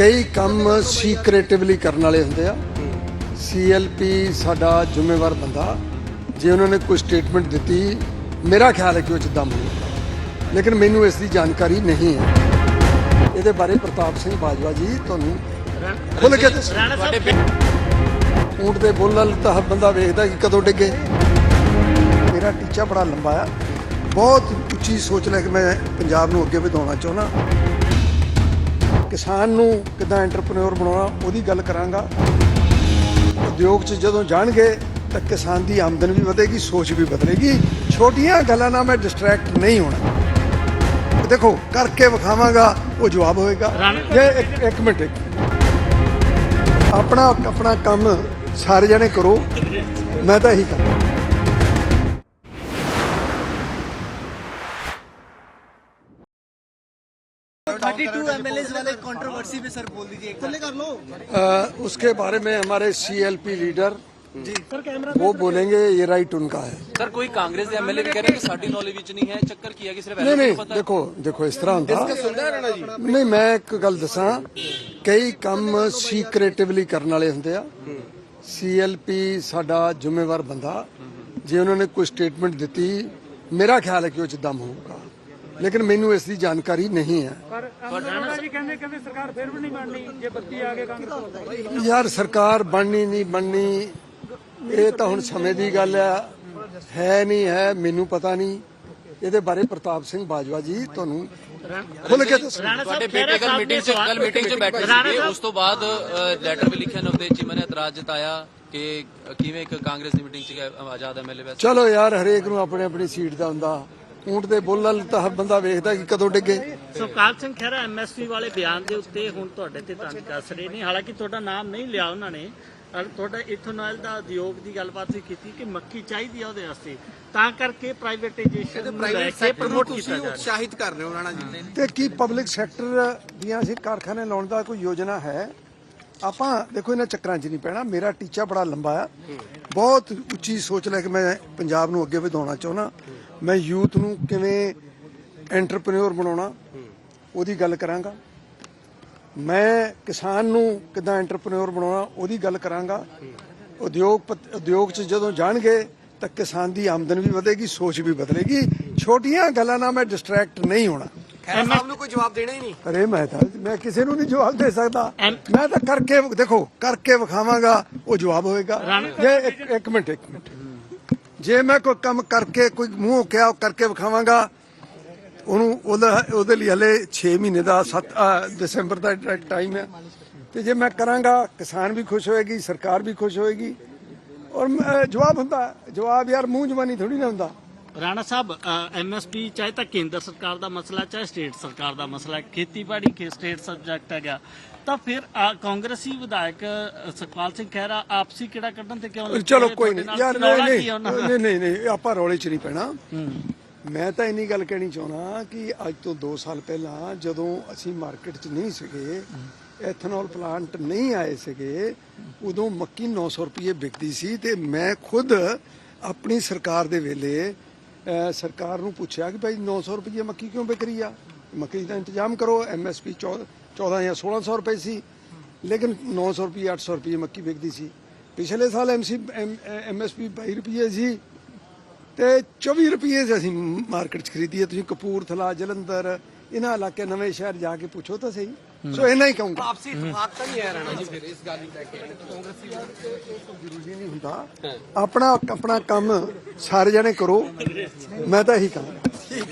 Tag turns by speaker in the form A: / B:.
A: ਕਈ ਕੰਮ ਸੀਕ੍ਰੇਟਿਵਲੀ ਕਰਨ ਵਾਲੇ ਹੁੰਦੇ ਆ। ਸੀਐਲਪੀ ਸਾਡਾ ਜ਼ਿੰਮੇਵਾਰ ਬੰਦਾ। ਜੇ ਉਹਨਾਂ ਨੇ ਕੋਈ ਸਟੇਟਮੈਂਟ ਦਿੱਤੀ ਮੇਰਾ ਖਿਆਲ ਹੈ ਕਿ ਉਹ ਜਿੱਦਾਂ ਹੋਊਗਾ ਲੇਕਿਨ ਮੈਨੂੰ ਇਸ ਦੀ ਜਾਣਕਾਰੀ ਨਹੀਂ ਹੈ। ਇਹਦੇ ਬਾਰੇ ਪ੍ਰਤਾਪ ਸਿੰਘ ਬਾਜਵਾ ਜੀ ਤੁਹਾਨੂੰ ਖੁੱਲ ਕੇ ਦੱਸੋ। ਊਂਟ ਦੇ ਬੋਲਣ ਤਾਂ ਹਰ ਬੰਦਾ ਵੇਖਦਾ ਕਿ ਕਦੋਂ ਡਿੱਗੇ। ਮੇਰਾ ਟੀਚਾ ਬੜਾ ਲੰਬਾ ਆ। ਬਹੁਤ ਉੱਚੀ ਸੋਚ ਲੈ ਕੇ ਮੈਂ ਪੰਜਾਬ ਨੂੰ ਅੱਗੇ ਵਧਾਉਣਾ ਚਾਹੁੰਦਾ। ਕਿਸਾਨ ਨੂੰ ਕਿਦਾਂ ਐਂਟਰਪ੍ਰੈਨਿਓਰ ਬਣਾਉਣਾ ਉਹਦੀ ਗੱਲ ਕਰਾਂਗਾ। ਉਦਯੋਗ 'ਚ ਜਦੋਂ ਜਾਣਗੇ ਤਾਂ ਕਿਸਾਨ ਦੀ ਆਮਦਨ ਵੀ ਵਧੇਗੀ ਸੋਚ ਵੀ ਬਦਲੇਗੀ। ਛੋਟੀਆਂ ਗੱਲਾਂ ਨਾਲ ਮੈਂ ਡਿਸਟਰੈਕਟ ਨਹੀਂ ਹੋਣਾ। ਦੇਖੋ ਕਰਕੇ ਵਿਖਾਵਾਂਗਾ ਉਹ ਜਵਾਬ ਹੋਏਗਾ। ਜੇ ਇੱਕ ਇੱਕ ਮਿੰਟ। ਇੱਕ ਮਿੰਟ। ਆਪਣਾ ਆਪਣਾ ਕੰਮ ਸਾਰੇ ਜਣੇ ਕਰੋ। ਮੈਂ ਤਾਂ ਇਹੀ ਕਰਾਂ
B: 32 एमएलए वाले कंट्रोवर्सी पे सर बोल दीजिए खुले कर लो
A: अ, उसके बारे में हमारे सीएलपी लीडर वो बोलेंगे ये राइट उनका है
C: ਸਰ ਕੋਈ ਕਾਂਗਰਸ ਦੇ ਐਮਐਲਏ ਵੀ ਕਹਿ ਰਹੇ ਕਿ ਸਾਡੀ ਨੌਲੇਜ ਵਿੱਚ ਨਹੀਂ ਹੈ ਚੱਕਰ ਕੀ ਹੈ ਕਿ ਸਿਰਫ
A: ਨਹੀਂ
C: ਐਮਐਲਏ
A: ਨਹੀਂ
C: ਨੂੰ ਪਤਾ
A: ਦੇਖੋ ਦੇਖੋ ਇਸ ਤਰ੍ਹਾਂ ਹੁੰਦਾ ਨਹੀਂ ਮੈਂ ਇੱਕ ਗੱਲ ਦੱਸਾਂ ਕਈ ਕੰਮ ਸੀਕ੍ਰੇਟਿਵਲੀ ਕਰਨ ਵਾਲੇ ਹੁੰਦੇ ਆ ਸੀਐਲਪੀ ਸਾਡਾ ਜ਼ਿੰਮੇਵਾਰ ਬੰਦਾ ਜੇ ਉਹਨਾਂ ਨੇ ਕੋਈ ਸਟੇਟਮੈਂਟ ਦਿੱਤੀ ਮੇਰਾ ਖਿਆਲ ਹੈ ਕਿ ਉਹ ਜਿੱਦਾਂ ਹੋਊਗਾ ਲੇਕਿਨ ਮੈਨੂੰ ਇਸ ਦੀ ਜਾਣਕਾਰੀ ਨਹੀਂ ਹੈ।
D: ਪਰ ਅਮਰਨਾਥ ਜੀ ਕਹਿੰਦੇ ਕਹਿੰਦੇ ਸਰਕਾਰ ਫਿਰ ਵੀ ਨਹੀਂ ਬਣਨੀ ਜੇ ਬੱਤੀ ਆ ਗਏ ਕਾਂਗਰਸ ਵੱਲੋਂ
A: ਯਾਰ ਸਰਕਾਰ ਬਣਨੀ ਨਹੀਂ ਬਣਨੀ ਇਹ ਤਾਂ ਹੁਣ ਸਮੇਂ ਦੀ ਗੱਲ ਆ। ਹੈ ਨਹੀਂ ਹੈ ਮੈਨੂੰ ਪਤਾ ਨਹੀਂ। ਇਹਦੇ ਬਾਰੇ ਪ੍ਰਤਾਪ ਸਿੰਘ ਬਾਜਵਾ ਜੀ ਤੁਹਾਨੂੰ ਖੁੱਲ ਕੇ ਦੱਸੋ।
C: ਤੁਹਾਡੇ ਬੇਟੇ ਕੱਲ ਮੀਟਿੰਗ 'ਚ ਕੱਲ ਮੀਟਿੰਗ 'ਚ ਬੈਠੇ ਸੀਗੇ। ਉਸ ਤੋਂ ਬਾਅਦ ਲੈਟਰ ਵੀ ਲਿਖਿਆ ਨਵਦੇਵ ਚੀਮਾ ਨੇ ਇਤਰਾਜ਼ ਜਤਾਇਆ ਕਿ ਕਿਵੇਂ ਇੱਕ ਕਾਂਗਰਸ ਦੀ ਮੀਟਿੰਗ 'ਚ ਆਜ਼ਾਦ ਐਮਐਲਏ ਵੈਸੇ।
A: ਚਲੋ ਯਾਰ ਹਰੇਕ ਨੂੰ ਆਪਣੀ ਆਪਣੀ ਸੀਟ ਦਾ ਹੁੰਦਾ। ਊਂਟ ਦੇ ਬੋਲਣ ਤਾਂ ਹਰ ਬੰਦਾ ਵੇਖਦਾ ਕਿ ਕਦੋਂ ਡਿੱਗੇ।
D: ਸੁਖਪਾਲ ਸਿੰਘ ਖਹਿਰਾ ਐਮਐਸਪੀ ਵਾਲੇ ਬਿਆਨ ਦੇ ਉੱਤੇ ਹੁਣ ਤੁਹਾਡੇ ਤੇ ਤੰਜ ਕੱਸ ਰਹੇ ਨੇ। ਹਾਲਾਂਕਿ ਤੁਹਾਡਾ ਨਾਮ ਨਹੀਂ ਲਿਆ ਉਹਨਾਂ ਨੇ ਅਰ ਤੁਹਾਡਾ ਇਥੋਨੋਇਲ ਦਾ ਉਦਯੋਗ ਦੀ ਗੱਲਬਾਤ ਵੀ ਕੀਤੀ ਕਿ ਮੱਕੀ ਚਾਹੀਦੀ ਆ ਉਹਦੇ ਵਾਸਤੇ। ਤਾਂ ਕਰਕੇ ਪ੍ਰਾਈਵੇਟਾਈਜੇਸ਼ਨ ਨੂੰ ਲੈ ਕੇ ਪ੍ਰਮੋਟ ਕੀਤਾ ਜਾ ਰਿਹਾ।
B: ਉਤਸ਼ਾਹਿਤ ਕਰ ਰਹੇ ਹੋ ਰਾਣਾ ਜੀ
A: ਤੇ ਕੀ ਪਬਲਿਕ ਸੈਕਟਰ ਦੀਆਂ ਅਸੀਂ ਕਾਰਖਾਨੇ ਲਾਉਣ ਦਾ ਕੋਈ ਯੋਜਨਾ ਹੈ? ਆਪਾਂ ਦੇਖੋ ਇਹਨਾਂ ਚੱਕਰਾਂ 'ਚ ਨਹੀਂ ਪੈਣਾ। ਮੇਰਾ ਟੀਚਾ ਬੜਾ ਲੰਬਾ ਆ। ਬਹੁਤ ਉੱਚੀ ਸੋਚ ਲੈ ਕੇ ਮੈਂ ਪੰਜਾਬ ਨੂੰ ਅੱਗੇ ਵਧਾਉਣਾ ਚਾਹੁੰਦਾ। ਮੈਂ ਯੂਥ ਨੂੰ ਕਿਵੇਂ ਐਂਟਰਪ੍ਰੈਨਿਓਰ ਬਣਾਉਣਾ, ਉਹਦੀ ਗੱਲ ਕਰਾਂਗਾ। ਮੈਂ ਕਿਸਾਨ ਨੂੰ ਕਿਦਾਂ ਐਂਟਰਪ੍ਰੈਨਿਓਰ ਬਣਾਉਣਾ, ਉਹਦੀ ਗੱਲ ਕਰਾਂਗਾ। ਉਦਯੋਗ ਉਦਯੋਗ 'ਚ ਜਦੋਂ ਜਾਣਗੇ ਤਾਂ ਕਿਸਾਨ ਦੀ ਆਮਦਨ ਵੀ ਵਧੇਗੀ, ਸੋਚ ਵੀ ਬਦਲੇਗੀ। ਛੋਟੀਆਂ ਗੱਲਾਂ ਨਾਲ ਮੈਂ ਡਿਸਟਰੈਕਟ ਨਹੀਂ ਹੋਣਾ।
B: ਖੈਰ ਸਾਹਿਬ ਨੂੰ ਕੋਈ ਜਵਾਬ ਦੇਣਾ ਹੀ ਨਹੀਂ।
A: ਅਰੇ ਮੈਂ ਤਾਂ ਮੈਂ ਕਿਸੇ ਨੂੰ ਨਹੀਂ ਜਵਾਬ ਦੇ ਸਕਦਾ। ਮੈਂ ਤਾਂ ਕਰਕੇ ਦੇਖੋ ਕਰਕੇ ਵਿਖਾਵਾਂਗਾ ਉਹ ਜਵਾਬ ਹੋਏਗਾ। ਜੇ ਇੱਕ ਇੱਕ ਮਿੰਟ ਇੱਕ ਮਿੰਟ। ਜੇ ਮੈਂ ਕੋਈ ਕੰਮ ਕਰਕੇ ਕੋਈ ਮੂੰਹ ਕਿਹਾ ਕਰਕੇ ਵਿਖਾਵਾਂਗਾ ਉਹਨੂੰ ਉਹਦਾ ਉਹਦੇ ਲਈ ਹਲੇ 6 ਮਹੀਨੇ ਦਾ 7 ਦਸੰਬਰ ਦਾ ਟਾਈਮ ਹੈ। ਤੇ ਜੇ ਮੈਂ ਕਰਾਂਗਾ ਕਿਸਾਨ ਵੀ ਖੁਸ਼ ਹੋਏਗੀ ਸਰਕਾਰ ਵੀ ਖੁਸ਼ ਹੋਏਗੀ। ਔਰ ਮੈਂ- ਜਵਾਬ ਹੁੰਦਾ। ਜਵਾਬ ਯਾਰ ਮੂੰਹ ਜਵਾਨੀ ਥੋੜੀ ਨਾ ਹੁੰਦਾ।
D: ਰਾਣਾ ਸਾਹਿਬ ਐਮਐਸਪੀ ਚਾਹੇ ਤਾਂ ਕੇਂਦਰ ਸਰਕਾਰ ਦਾ ਮਸਲਾ ਚਾਹੇ ਸਟੇਟ ਸਰਕਾਰ ਦਾ ਮਸਲਾ ਖੇਤੀਬਾੜੀ ਕੇ ਸਟੇਟ ਸਬਜੈਕਟ ਹੈਗਾ ਤਾਂ ਫਿਰ ਕਾਂਗਰਸੀ ਵਿਧਾਇਕ ਸੁਖਪਾਲ ਸਿੰਘ ਖਹਿਰਾ ਆਪਸੀ ਕਿਹੜਾ ਕੱਢਣ ਤੇ ਕਿਉਂ
A: ਚਲੋ ਕੋਈ ਨਹੀਂ? ਯਾਰ ਨਹੀਂ? ਨਹੀਂ ਨਹੀਂ ਨਹੀਂ ਆਪਾਂ ਰੌਲੇ 'ਚ ਨਹੀਂ ਪੈਣਾ ਮੈਂ ਤਾਂ ਇੰਨੀ ਗੱਲ ਕਹਿਣੀ ਚਾਹੁੰਦਾ ਕਿ ਅੱਜ ਤੋਂ 2 ਸਾਲ ਪਹਿਲਾਂ ਜਦੋਂ ਅਸੀਂ ਮਾਰਕੀਟ 'ਚ ਨਹੀਂ ਸੀਗੇ ਐਥਨੋਲ ਪਲਾਂਟ ਨਹੀਂ ਆਏ ਸੀਗੇ ਉਦੋਂ ਮੱਕੀ 900 ਰੁਪਏ ਵਿਕਦੀ ਸੀ ਤੇ ਮੈਂ ਖੁਦ ਆਪਣੀ ਸਰਕਾਰ ਦੇ ਵੇਲੇ ਸਰਕਾਰ ਨੂੰ ਪੁੱਛਿਆ ਕਿ ਭਾਈ 900 ਰੁਪਏ ਮੱਕੀ ਕਿਉਂ ਵਿਕ ਰਹੀ ਆ? ਮੱਕੀ ਦਾ ਇੰਤਜ਼ਾਮ ਕਰੋ ਐਮਐਸਪੀ 14 ਜਾਂ 1600 ਰੁਪਏ ਸੀ, ਲੇਕਿਨ 900 ਰੁਪਏ 800 ਰੁਪਏ ਮੱਕੀ ਵਿਕਦੀ ਸੀ। ਪਿਛਲੇ ਸਾਲ ਐਮਸੀ ਐਮਐਸਪੀ 22 ਰੁਪਏ ਸੀ ਤੇ 24 ਰੁਪਏ ਚ ਅਸੀਂ ਮਾਰਕੀਟ ਚ ਖਰੀਦੀ ਹੈ ਤੁਸੀਂ ਕਪੂਰਥਲਾ, ਜਲੰਧਰ, ਇਹਨਾਂ ਇਲਾਕੇ ਨਵੇਂ ਸ਼ਹਿਰ ਜਾ ਕੇ ਪੁੱਛੋ ਤਾਂ ਸਹੀ। ਸੋ ਇੰਨਾ ਹੀ ਕਹੂੰਗਾ।
B: ਆਪਸੀ ਇਤਫਾਕ ਤਾਂ ਨਹੀਂ ਹੈ ਰਾਣਾ ਜੀ ਫਿਰ ਇਸ ਗੱਲ ਨੂੰ ਲੈ ਕੇ ਕਾਂਗਰਸੀ
A: ਜ਼ਰੂਰੀ ਨਹੀਂ ਹੁੰਦਾ। ਆਪਣਾ ਆਪਣਾ ਕੰਮ ਸਾਰੇ ਜਣੇ ਕਰੋ। ਮੈਂ ਤਾਂ ਇਹੀ ਕਹਾਂਗਾ।